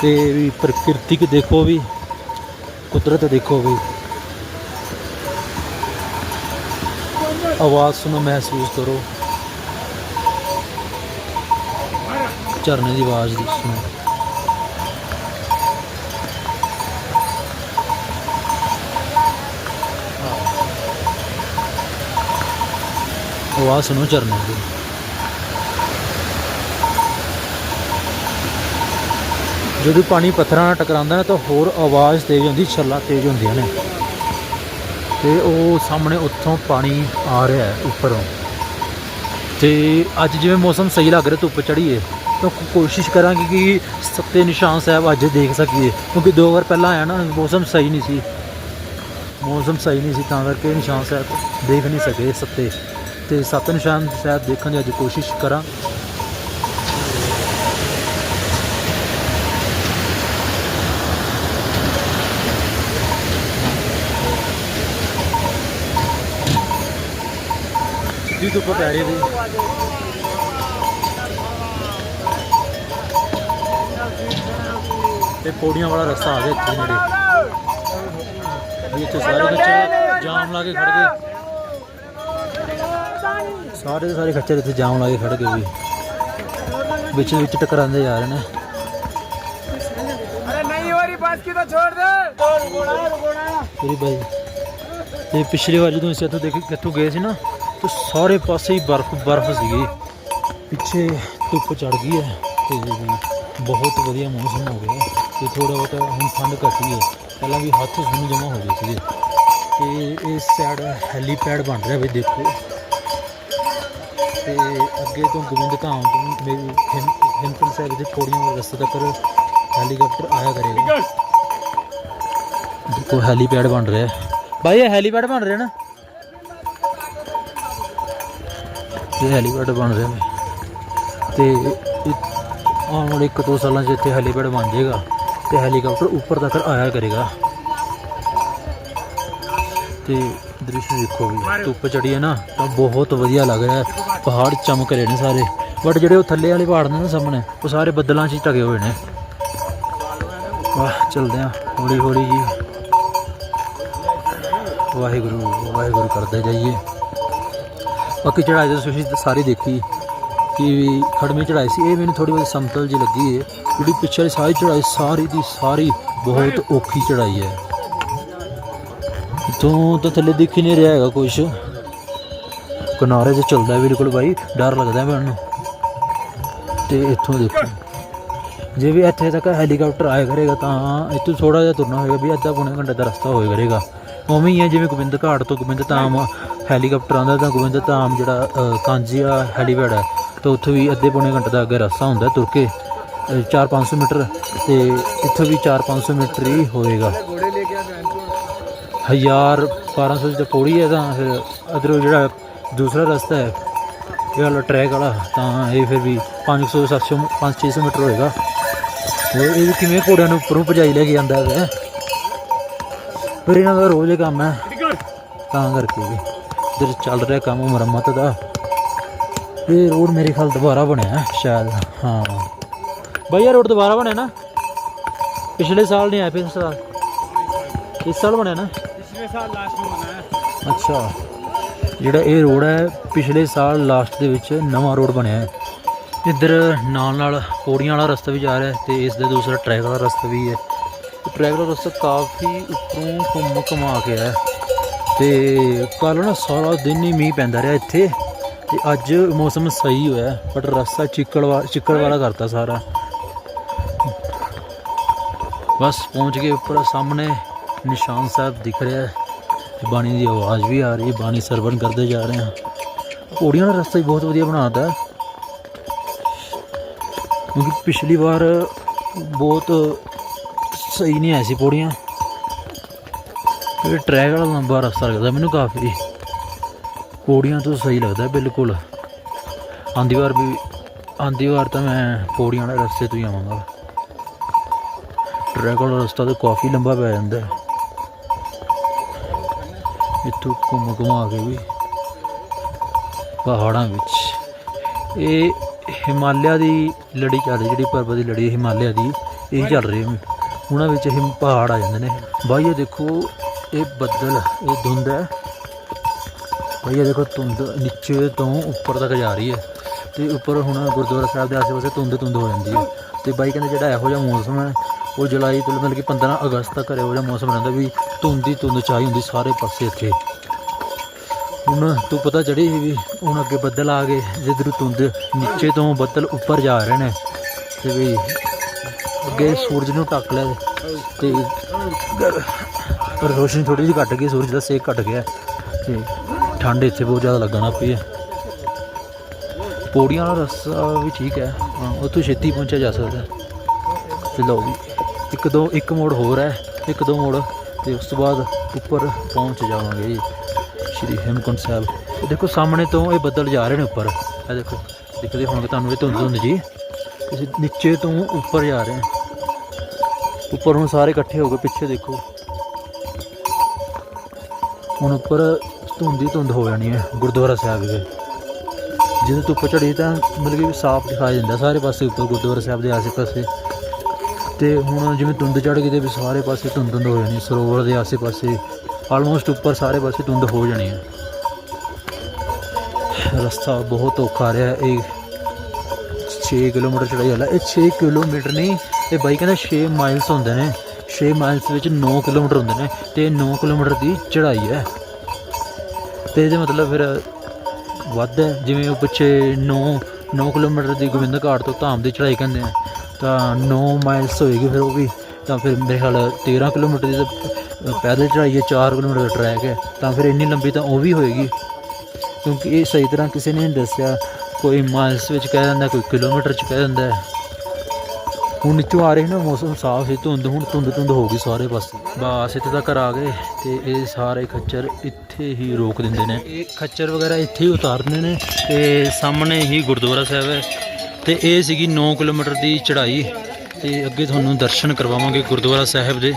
ਤੇ ਵੀ ਪ੍ਰਕਿਰਤੀ ਦੇਖੋ ਵੀ, ਕੁਦਰਤ ਦੇਖੋ ਵੀ। ਆਵਾਜ਼ ਸੁਣੋ, ਮਹਿਸੂਸ ਕਰੋ। ਝਰਨੇ ਦੀ ਆਵਾਜ਼ ਦੀ ਸੁਣੋ। ਆਵਾਜ਼ ਸੁਣੋ ਝਰਨੇ ਦੀ। ਜਦੋਂ ਪਾਣੀ ਪੱਥਰਾਂ ਨਾਲ ਟਕਰਾਉਂਦਾ ਨਾ ਤਾਂ ਹੋਰ ਆਵਾਜ਼ ਤੇਜ਼ ਹੁੰਦੀ, ਛੱਲਾ ਤੇਜ਼ ਹੁੰਦੀਆਂ ਨੇ। ਤੇ ਉਹ ਸਾਹਮਣੇ ਉੱਥੋਂ ਪਾਣੀ ਆ ਰਿਹਾ ਹੈ, ਉੱਪਰੋਂ। ਤੇ ਅੱਜ ਜਿਵੇਂ ਮੌਸਮ ਸਹੀ ਲੱਗ ਰਿਹਾ ਧੁੱਪ ਚੜੀ ਹੈ ਤਾਂ ਕੋਸ਼ਿਸ਼ ਕਰਾਂਗੇ ਕਿ ਸੱਤੇ ਨਿਸ਼ਾਨ ਸਾਹਿਬ ਅੱਜ ਦੇਖ ਸਕੀਏ। ਕਿਉਂਕਿ ਦੋ ਵਾਰ ਪਹਿਲਾਂ ਆਇਆ ਨਾ, ਮੌਸਮ ਸਹੀ ਨਹੀਂ ਸੀ। ਮੌਸਮ ਸਹੀ ਨਹੀਂ ਸੀ, ਤਾਂ ਕਰਕੇ ਨਿਸ਼ਾਨ ਸਾਹਿਬ ਦੇਖ ਨਹੀਂ ਸਕੇ ਸੱਤੇ ਤੇ ਸੱਤ ਨਿਸ਼ਾਨ ਸਾਹਿਬ ਦੇਖਣ ਦੀ ਅੱਜ ਕੋਸ਼ਿਸ਼ ਕਰਾਂ। ਸਿੱਧੀ ਧੁੱਪ ਪੈ ਰਹੀ ਹੈ ਤੇ ਪੌੜੀਆਂ ਵਾਲਾ ਰਸਤਾ ਆ ਗਿਆ ਇੱਥੇ ਨੇੜੇ। ਵੀ ਇੱਥੇ ਸਾਰੇ ਬੱਚੇ ਜਾਮ ਲਾ ਕੇ ਖੜ ਗਏ। ਸਾਰੇ ਦੇ ਸਾਰੇ ਖੱਚੇ ਇੱਥੇ ਜਾਮ ਲਾ ਕੇ ਖੜ ਗਏ ਵੀ। ਵਿੱਚ ਵਿੱਚ ਟਕਰਾਉਂਦੇ ਜਾ ਰਹੇ ਨੇ। ਅਰੇ ਨਹੀਂ ਹੋ ਰਹੀ ਬਸ ਕੀ ਤਾਂ ਛੋੜ ਦੇ? ਰੁਕਣਾ ਬਾਈ। ਤੇ ਪਿਛਲੀ ਵਾਰ ਜਦੋਂ ਅਸੀਂ ਇੱਥੋਂ ਦੇਖ ਕਿੱਥੋਂ ਗਏ ਸੀ ਨਾ ਤੇ ਸਾਰੇ ਪਾਸੇ ਹੀ ਬਰਫ਼ ਬਰਫ਼ ਸੀਗੀ। ਪਿੱਛੇ ਧੁੱਪ ਚੜ ਗਈ ਹੈ ਤੇ ਬਹੁਤ ਵਧੀਆ ਮੌਸਮ ਹੋ ਗਿਆ। ਤੇ ਥੋੜਾ ਬਹੁਤਾ ਹੁਣ ਠੰਡ ਘਟੀ ਹੈ। ਪਹਿਲਾਂ ਵੀ ਹੱਥ ਸੁੰਨ ਜਮਾ ਹੋ ਗਏ ਸੀਗੇ। ਤੇ ਇਸ ਸਾਈਡ ਹੈਲੀਪੈਡ ਬਣ ਰਿਹਾ ਵੀ ਦੇਖੋ। ਤੇ ਅੱਗੇ ਤੋਂ ਗੋਬਿੰਦ ਧਾਮ ਤੋਂ ਮੇਰੀ ਹਿੰਮਤ ਸਾਹਿਬ ਦੇ ਪੌੜੀਆਂ ਵਾਲੇ ਰਸਤੇ ਤੱਕ ਹੈਲੀਕਾਪਟਰ ਆਇਆ ਕਰੇਗਾ। ਦੇਖੋ ਹੈਲੀਪੈਡ ਬਣ ਰਿਹਾ ਭਾਈ ਇਹ ਹੈਲੀਪੈਡ ਬਣ ਰਿਹਾ ਨਾ? ਇਹ ਹੈਲੀਪੈਡ ਬਣ ਰਿਹਾ ਨੇ ਤੇ ਆਉਣ ਵਾਲੇ ਇੱਕ ਦੋ ਸਾਲਾਂ 'ਚ ਇੱਥੇ ਹੈਲੀਪੈਡ ਬਣ ਜਾਏਗਾ। ਤੇ ਹੈਲੀਕਾਪਟਰ ਉੱਪਰ ਤੱਕ ਆਇਆ ਕਰੇਗਾ। ਤੇ ਦ੍ਰਿਸ਼ ਦੇਖੋ ਵੀ, ਧੁੱਪ ਚੜੀ ਹੈ ਨਾ, ਤਾਂ ਬਹੁਤ ਵਧੀਆ ਲੱਗ ਰਿਹਾ ਹੈ। ਪਹਾੜ ਚਮਕ ਰਹੇ ਨੇ ਸਾਰੇ। ਬਟ ਜਿਹੜੇ ਉਹ ਥੱਲੇ ਵਾਲੇ ਪਹਾੜ ਨੇ ਨਾ ਸਾਹਮਣੇ, ਉਹ ਸਾਰੇ ਬੱਦਲਾਂ 'ਚ ਹੀ ਢਕੇ ਹੋਏ ਨੇ। ਵਾਹ, ਚਲਦੇ ਆ ਹੌਲੀ ਹੌਲੀ ਜੀ। ਵਾਹਿਗੁਰੂ ਵਾਹਿਗੁਰੂ ਕਰਦੇ ਜਾਈਏ। ਬਾਕੀ ਚੜਾਈ ਤਾਂ ਤੁਸੀਂ ਸਾਰੀ ਦੇਖੀ। ਕਿ ਖੜਮੀ ਚੜਾਈ ਸੀ। ਇਹ ਮੈਨੂੰ ਥੋੜੀ ਬਹੁਤੀ ਸਮਤਲ ਜੀ ਲੱਗੀ ਹੈ ਜਿਹੜੀ ਪਿੱਛੇ ਵਾਲੀ ਸਾਰੀ ਚੜਾਈ ਸਾਰੀ ਦੀ ਸਾਰੀ ਬਹੁਤ ਔਖੀ ਚੜਾਈ ਹੈ ਤੋਂ ਤਾਂ ਥੱਲੇ ਦਿਖ ਹੀ ਨਹੀਂ ਰਿਹਾ ਹੈਗਾ ਕੁਝ ਕਿਨਾਰੇ 'ਤੇ ਚੱਲਦਾ ਬਿਲਕੁਲ ਬਾਈ, ਡਰ ਲੱਗਦਾ ਮੈਨੂੰ। ਤੇ ਇੱਥੋਂ ਦੇਖੋ। ਜੇ ਵੀ ਇੱਥੇ ਤੱਕ ਹੈਲੀਕਾਪਟਰ ਆਇਆ ਕਰੇਗਾ ਤਾਂ ਇੱਥੋਂ ਥੋੜਾ ਜਿਹਾ ਤੁਰਨਾ ਹੋਏਗਾ ਵੀ ਅੱਧਾ ਪੌਣੇ ਘੰਟੇ ਦਾ ਰਸਤਾ ਹੋਇਆ ਕਰੇਗਾ। ਉਵੇਂ ਹੀ ਹੈ, ਜਿਵੇਂ ਗੋਬਿੰਦ ਘਾਟ ਤੋਂ ਗੋਬਿੰਦ ਧਾਮ, ਹੈਲੀਕਾਪਟਰ ਆਉਂਦਾ ਤਾਂ ਗੋਬਿੰਦ ਧਾਮ ਜਿਹੜਾ ਕਾਂਜੀਆ ਹੈਲੀਪੈਡ ਹੈ ਤਾਂ ਉੱਥੇ ਵੀ ਅੱਧੇ ਪੌਣੇ ਘੰਟੇ ਦਾ ਅੱਗੇ ਰਸਤਾ ਹੁੰਦਾ ਤੁਰ ਕੇ 4-500 ਮੀਟਰ ਤੇ ਇੱਥੋਂ ਵੀ 4-500 ਮੀਟਰ ਹੀ ਹੋਵੇਗਾ ਹਜ਼ਾਰ 1200 ਜੇ ਪੌੜੀ ਹੈ ਤਾਂ ਫਿਰ ਅਧਰੋਂ ਜਿਹੜਾ ਦੂਸਰਾ ਰਸਤਾ ਹੈ, ਇਹ ਵਾਲਾ ਟਰੈਕ ਵਾਲਾ, ਤਾਂ ਇਹ ਫਿਰ ਵੀ 500 700 500 ਮੀਟਰ ਹੋਏਗਾ। ਤੇ ਇਹ ਕਿਵੇਂ ਘੋੜਿਆਂ ਨੂੰ ਉੱਪਰੋਂ ਭਜਾਈ ਲੈ ਕੇ ਜਾਂਦਾ ਹੈ ਫਿਰ? ਇਹਨਾਂ ਦਾ ਰੋਜ਼ ਕੰਮ ਹੈ। ਤਾਂ ਕਰਕੇ ਵੀ ਜਿਹੜਾ ਚੱਲ ਰਿਹਾ ਕੰਮ ਮੁਰੰਮਤ ਦਾ। ਇਹ ਰੋਡ ਮੇਰੇ ਖਿਆਲ ਦੁਬਾਰਾ ਬਣਿਆ ਸ਼ਾਇਦ ਹਾਂ। ਬਈ ਰੋਡ ਦੁਬਾਰਾ ਬਣਿਆ ਨਾ ਪਿਛਲੇ ਸਾਲ ਨਹੀਂ ਆਇਆ ਪਿਛਲੇ ਸਾਲ। ਇਸ ਸਾਲ ਬਣਿਆ ਨਾ? ਪਿਛਲੇ ਸਾਲ ਲਾਸਟ ਨੂੰ ਬਣਾਇਆ ਅੱਛਾ। ਜਿਹੜਾ ਇਹ ਰੋਡ ਹੈ ਪਿਛਲੇ ਸਾਲ ਲਾਸਟ ਦੇ ਵਿੱਚ ਨਵਾਂ ਰੋਡ ਬਣਿਆ ਹੈ। ਇੱਧਰ ਨਾਲ ਨਾਲ ਪੌੜੀਆਂ ਵਾਲਾ ਰਸਤਾ ਵੀ ਜਾ ਰਿਹਾ ਹੈ ਤੇ ਇਸ ਦੇ ਦੂਸਰਾ ਟਰੈਕ ਵਾਲਾ ਰਸਤਾ ਵੀ ਹੈ। ਟਰੈਕ ਦਾ ਰਸਤਾ ਕਾਫੀ ਉੱਪਰੋਂ ਘੁੰਮ ਘੁਮਾ ਕੇ ਆਇਆ ਤੇ ਕੱਲ ਨਾ ਸਾਰਾ ਦਿਨ ਹੀ ਮੀਂਹ ਪੈਂਦਾ ਰਿਹਾ ਇੱਥੇ। ਤੇ ਅੱਜ ਮੌਸਮ ਸਹੀ ਹੋਇਆ ਬਟ ਰਸਤਾ ਚਿੱਕੜ ਵਾ, ਚਿੱਕੜ ਵਾਲਾ ਕਰਤਾ ਸਾਰਾ। ਬਸ ਪਹੁੰਚ ਗਏ ਉੱਪਰ, ਸਾਹਮਣੇ ਨਿਸ਼ਾਨ ਸਾਹਿਬ ਦਿਖ ਰਿਹਾ ਹੈ। ਬਾਣੀ ਦੀ ਆਵਾਜ਼ ਵੀ ਆ ਰਹੀ ਹੈ ਬਾਣੀ ਸਰਵਣ ਕਰਦੇ ਜਾ ਰਹੇ ਹਾਂ। ਪੌੜੀਆਂ ਦਾ ਰਸਤਾ ਵੀ ਬਹੁਤ ਵਧੀਆ ਬਣਾਤਾ ਹੈ। ਕਿਉਂਕਿ ਪਿਛਲੀ ਵਾਰ ਬਹੁਤ ਸਹੀ ਨਹੀਂ ਆਈ ਸੀ ਪੌੜੀਆਂ। ਇਹ ਟਰੈਕ ਵਾਲਾ ਲੰਬਾ ਰਸਤਾ ਲੱਗਦਾ, ਮੈਨੂੰ ਕਾਫੀ ਪੌੜੀਆਂ ਤੋਂ ਸਹੀ ਲੱਗਦਾ ਬਿਲਕੁਲ। ਆਂਦੀ ਵਾਰ ਵੀ, ਆਂਦੀ ਵਾਰ ਤਾਂ ਮੈਂ ਪੌੜੀਆਂ ਵਾਲੇ ਰਸਤੇ ਤੋਂ ਹੀ ਆਵਾਂਗਾ। ਟਰੈਕ ਵਾਲਾ ਰਸਤਾ ਤਾਂ ਕਾਫੀ ਲੰਬਾ ਪੈ ਜਾਂਦਾ। ਹੈ ਇੱਥੋਂ ਘੁੰਮ ਘੁਮਾ ਕੇ ਵੀ, ਪਹਾੜਾਂ ਵਿੱਚ। ਇਹ ਹਿਮਾਲਿਆ ਦੀ ਲੜੀ ਚੱਲ ਰਹੀ, ਜਿਹੜੀ ਪਰਬਤ ਦੀ ਲੜੀ ਹਿਮਾਲਿਆ ਦੀ, ਇਹ ਚੱਲ ਰਹੀ ਉਹਨਾਂ ਵਿੱਚ ਹਿਮ ਪਹਾੜ ਆ ਜਾਂਦੇ ਨੇ। ਬਾਈ ਇਹ ਦੇਖੋ, ਇਹ ਬੱਦਲ, ਇਹ ਧੁੰਦ ਹੈ। ਬਾਈ ਇਹ ਦੇਖੋ ਧੁੰਦ ਨੀਚੇ ਤੋਂ ਉੱਪਰ ਤੱਕ ਜਾ ਰਹੀ ਹੈ ਤੇ ਉੱਪਰ ਹੁਣ ਗੁਰਦੁਆਰਾ ਸਾਹਿਬ ਦੇ ਆਸ-ਪਾਸੇ ਧੁੰਦ ਧੁੰਦ ਹੋ ਜਾਂਦੀ ਹੈ ਤੇ ਬਾਈ ਕਹਿੰਦੇ ਜਿਹੜਾ ਇਹੋ ਜਿਹਾ ਮੌਸਮ ਹੈ, ਉਹ ਜੁਲਾਈ ਤੋਂ ਮਤਲਬ ਕਿ 15 ਅਗਸਤ ਤੱਕ ਇਹੋ ਜਿਹਾ ਮੌਸਮ ਰਹਿੰਦਾ ਵੀ ਧੁੰਦ ਹੀ ਧੁੰਦ ਚਾਹੀ ਹੁੰਦੀ ਸਾਰੇ ਪਾਸੇ ਇੱਥੇ। ਹੁਣ ਤੂੰ ਪਤਾ ਚੜੀ ਸੀ ਵੀ ਹੁਣ ਅੱਗੇ ਬੱਦਲ ਆ ਗਏ, ਜਿੱਧਰ ਧੁੰਦ ਨੀਚੇ ਤੋਂ ਬੱਦਲ ਉੱਪਰ ਜਾ ਰਹੇ ਨੇ ਤੇ ਵੀ ਅੱਗੇ ਸੂਰਜ ਨੂੰ ਢੱਕ ਲਿਆ ਤੇ ਗਰ- ਪਰ ਰੋਸ਼ਨੀ ਥੋੜੀ ਜਿਹੀ ਘਟ ਗਈ, ਸੂਰਜ ਦਾ ਸੇਕ ਘਟ ਗਿਆ ਤੇ ਠੰਡ ਇੱਥੇ ਬਹੁਤ ਜ਼ਿਆਦਾ ਲੱਗਣਾ ਪਈ ਹੈ। ਪੌੜੀਆਂ ਵਾਲਾ ਰਸਤਾ ਵੀ ਠੀਕ ਹੈ। ਹਾਂ, ਉੱਥੋਂ ਛੇਤੀ ਪਹੁੰਚਿਆ ਜਾ ਸਕਦਾ ਤੇ ਲਓ ਵੀ ਇੱਕ ਦੋ, ਇੱਕ ਮੋੜ ਹੋਰ ਹੈ, ਇੱਕ ਦੋ ਮੋੜ, ਤੇ ਉਸ ਤੋਂ ਬਾਅਦ ਉੱਪਰ ਪਹੁੰਚ ਜਾਵਾਂਗੇ ਜੀ, ਸ਼੍ਰੀ ਹੇਮਕੁੰਟ ਸਾਹਿਬ। ਇਹ ਦੇਖੋ, ਸਾਹਮਣੇ ਤੋਂ ਇਹ ਬੱਦਲ ਜਾ ਰਹੇ ਨੇ ਉੱਪਰ। ਇਹ ਦੇਖੋ, ਦਿਖਦੇ ਹੋਣਗੇ ਤੁਹਾਨੂੰ ਇਹ ਧੁੰਦ ਧੁੰਦ ਜੀ। ਅਸੀਂ ਨੀਚੇ ਤੋਂ ਉੱਪਰ ਜਾ ਰਹੇ ਨੇ ਉੱਪਰ ਹੁਣ ਸਾਰੇ ਇਕੱਠੇ ਹੋ ਗਏ, ਪਿੱਛੇ ਦੇਖੋ। ਹੁਣ ਉੱਪਰ ਧੁੰਦ ਹੀ ਧੁੰਦ ਹੋ ਜਾਣੀ ਹੈ ਗੁਰਦੁਆਰਾ ਸਾਹਿਬ ਦੇ। ਜਦੋਂ ਧੁੱਪ ਚੜੀ ਤਾਂ ਮਤਲਬ ਕਿ ਸਾਫ਼ ਦਿਖਾਈ ਦਿੰਦਾ ਸਾਰੇ ਪਾਸੇ ਉੱਪਰ ਗੁਰਦੁਆਰਾ ਸਾਹਿਬ ਦੇ ਆਸੇ-ਪਾਸੇ। ਤੇ ਹੁਣ ਜਿਵੇਂ ਧੁੰਦ ਚੜ ਗਈ ਤੇ ਵੀ ਸਾਰੇ ਪਾਸੇ ਧੁੰਦ ਧੁੰਦ ਹੋ ਜਾਣੀ, ਸਰੋਵਰ ਦੇ ਆਸੇ-ਪਾਸੇ ਆਲਮੋਸਟ ਉੱਪਰ ਸਾਰੇ ਪਾਸੇ ਧੁੰਦ ਹੋ ਜਾਣੀ ਹੈ। ਰਸਤਾ ਬਹੁਤ ਔਖਾ ਰਿਹਾ, ਇਹ 6 ਕਿਲੋਮੀਟਰ ਚੜਾਈ ਵਾਲਾ, ਇਹ 6 ਕਿਲੋਮੀਟਰ ਨਹੀਂ, ਇਹ ਬਾਈ ਕਹਿੰਦਾ 6 ਮਾਈਲਸ ਹੁੰਦੇ ਨੇ 6 ਮਾਈਲਸ ਵਿੱਚ 9 ਕਿਲੋਮੀਟਰ ਹੁੰਦੇ ਨੇ, ਤੇ 9 ਕਿਲੋਮੀਟਰ ਦੀ ਚੜਾਈ ਹੈ। ਤੇ ਇਹਦੇ ਮਤਲਬ ਫਿਰ ਵੱਧ ਹੈ। ਜਿਵੇਂ ਉਹ ਪਿੱਛੇ 9 9 ਕਿਲੋਮੀਟਰ ਦੀ ਗੋਬਿੰਦ ਘਾਟ ਤੋਂ ਧਾਮ ਦੀ ਚੜ੍ਹਾਈ ਕਹਿੰਦੇ ਆ। ਤਾਂ 9 ਮਾਈਲਸ ਹੋਏਗੀ ਫਿਰ ਉਹ ਵੀ। ਤਾਂ ਫਿਰ ਮੇਰੇ ਖਿਆਲ 13 ਕਿਲੋਮੀਟਰ ਦੀ ਤਾਂ ਪੈਦਲ ਚੜ੍ਹਾਈ ਹੈ 4 ਕਿਲੋਮੀਟਰ ਦਾ ਟਰੈਕ ਹੈ। ਤਾਂ ਫਿਰ ਇੰਨੀ ਲੰਬੀ ਤਾਂ ਉਹ ਵੀ ਹੋਏਗੀ। ਕਿਉਂਕਿ ਇਹ ਸਹੀ ਤਰ੍ਹਾਂ ਕਿਸੇ ਨੇ ਨਹੀਂ ਦੱਸਿਆ। ਕੋਈ ਮਾਈਲਸ ਵਿੱਚ ਕਹਿ ਦਿੰਦਾ, ਕੋਈ ਕਿਲੋਮੀਟਰ ਚ ਕਹਿ ਦਿੰਦਾ ਹੁਣ ਨੀਚੋਂ ਆ ਰਹੇ ਨਾ ਮੌਸਮ ਸਾਫ਼ ਸੀ ਧੁੰਦ ਹੁਣ ਧੁੰਦ ਧੁੰਦ ਹੋ ਗਈ ਸਾਰੇ ਪਾਸੇ। ਬਸ ਇੱਥੇ ਤੱਕ ਆ ਗਏ ਤੇ ਇਹ ਸਾਰੇ ਖੱਚਰ ਇੱਥੇ ਹੀ ਰੋਕ ਦਿੰਦੇ ਨੇ। ਇਹ ਖੱਚਰ ਵਗੈਰਾ ਇੱਥੇ ਹੀ ਉਤਾਰਦੇ ਨੇ ਤੇ ਸਾਹਮਣੇ ਹੀ ਗੁਰਦੁਆਰਾ ਸਾਹਿਬ ਹੈ ਤੇ ਇਹ ਸੀਗੀ 9 ਕਿਲੋਮੀਟਰ ਦੀ ਚੜ੍ਹਾਈ ਤੇ ਅੱਗੇ ਤੁਹਾਨੂੰ ਦਰਸ਼ਨ ਕਰਵਾਵਾਂਗੇ ਗੁਰਦੁਆਰਾ ਸਾਹਿਬ ਦੇ।